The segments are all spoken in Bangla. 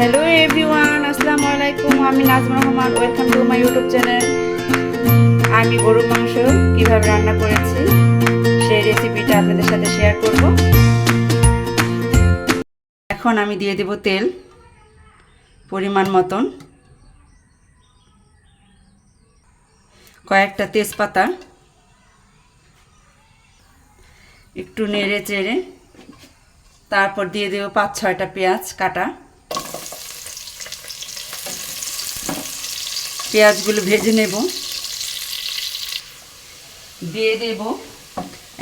হ্যালো এভরিওয়ান আসসালামু আলাইকুম আমি Najma Rahman welcome to my YouTube channel আমি গরুর মাংস কীভাবে রান্না করেছি, সেই রেসিপিটা আপনাদের সাথে শেয়ার করব। এখন আমি দিয়ে দেব তেল, পরিমাণ মতন। কয়েকটা তেজপাতা। একটু নেড়ে চেড়ে। তারপর দিয়ে দেবো পাঁচ ছয়টা পেঁয়াজ কাটা। পেঁয়াজগুলো ভেজে নেব। দিয়ে দেব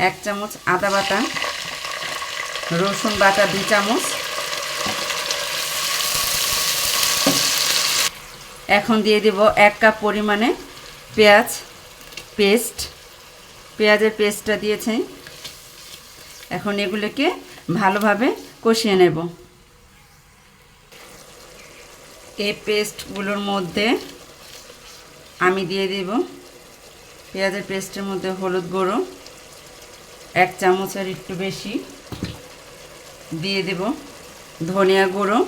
এক চামচ আদা বাটা, রসুন বাটা দুই চামচ। এখন দিয়ে দেব এক কাপ পরিমাণে পেঁয়াজ পেস্ট। পেঁয়াজের পেস্টটা দিয়েছি। এখন এগুলোকে ভালোভাবে কষিয়ে নেব। এই পেস্টগুলোর মধ্যে আমি দিয়ে দেব পেঁয়াজের পেস্টের মধ্যে হলুদ গুঁড়ো, এক চামচের একটু বেশি। দিয়ে দেব ধনিয়া গুঁড়ো,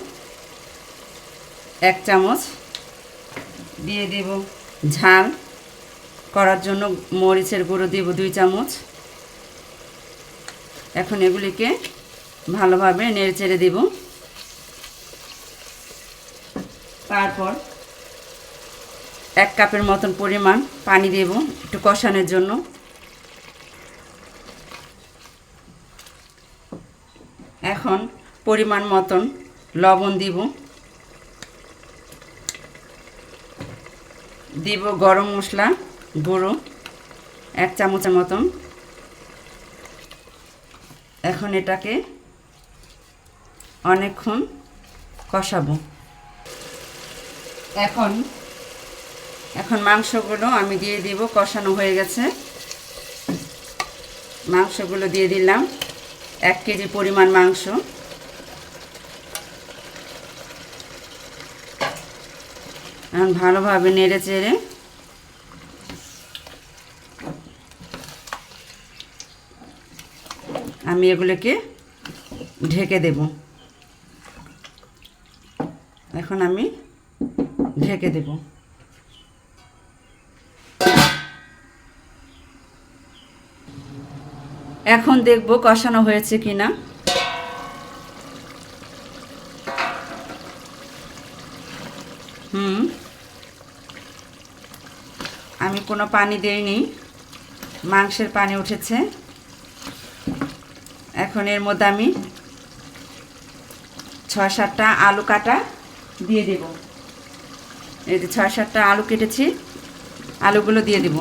এক চামচ। দিয়ে দেব ঝাল, করার জন্য মরিচের গুঁড়ো দেব দুই চামচ। এখন এগুলিকে ভালোভাবে নেড়ে চেড়ে দেব। তারপর এক কাপের মতন পরিমাণ পানি দেব একটু কষানোর জন্য। এখন পরিমাণ মতন লবণ দিব। দিব গরম মশলা, গুঁড়ো, এক চামচের মতন। এখন এটাকে অনেকক্ষণ কষাবো। এখন এখন মাংসগুলো আমি দিয়ে দিব, কষানো হয়ে গেছে। মাংসগুলো দিয়ে দিলাম, এক কেজি পরিমাণ মাংস। এখন ভালোভাবে নেড়ে চেড়ে আমি এগুলোকে ঢেকে দেব। এখন আমি ঢেকে দেব। এখন দেখব কষানো হয়েছে কি না হুম। আমি কোনো পানি দেইনি। মাংসের পানি উঠেছে। এখন এর মধ্যে আমি ছয় সাতটা আলু কাটা দিয়ে দেব। এই যে ছয় সাতটা আলু কেটেছি, আলুগুলো দিয়ে দেব।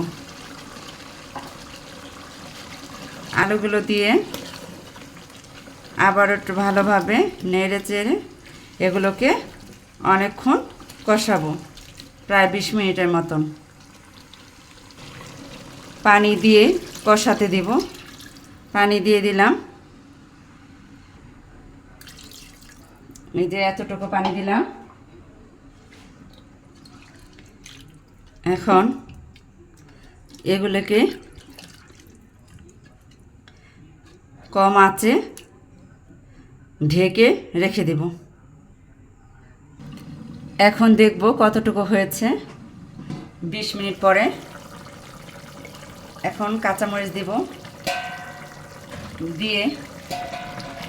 আলুগুলো দিয়ে আবার একটু ভালোভাবে নেড়ে চেড়ে এগুলোকে অনেকক্ষণ কষাবো, প্রায় বিশ মিনিটের মতন। পানি দিয়ে কষাতে দেব। পানি দিয়ে দিলাম। এই যে এতটুকু পানি দিলাম। এখন এগুলোকে কম আঁচে ঢেকে রেখে দেব। এখন দেখব কতটুকু হয়েছে। বিশ মিনিট পরে এখন কাঁচামরিচ দিব। দিয়ে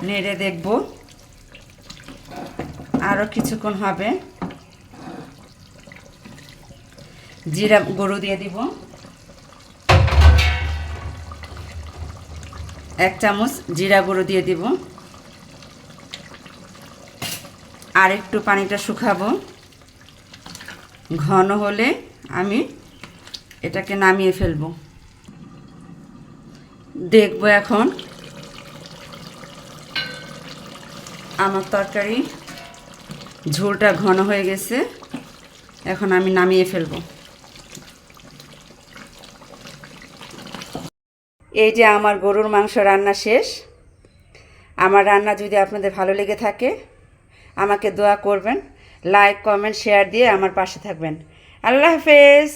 নেড়ে দেখব। আরও কিছুক্ষণ হবে। জিরা গুঁড়ো দিয়ে দিব। এক চামচ জিরা গুঁড়ো দিয়ে দিব। আর একটু পানিটা শুকাবো। ঘন হলে আমি এটাকে নামিয়ে ফেলব। দেখব এখন আমার তরকারি ঝোলটা ঘন হয়ে গেছে। এখন আমি নামিয়ে ফেলব। এই যে আমার গরুর মাংস রান্না শেষ, আমার রান্না যদি আপনাদের ভালো লেগে থাকে, আমাকে দোয়া করবেন লাইক কমেন্ট শেয়ার দিয়ে আমার পাশে থাকবেন। আল্লাহ হাফেজ!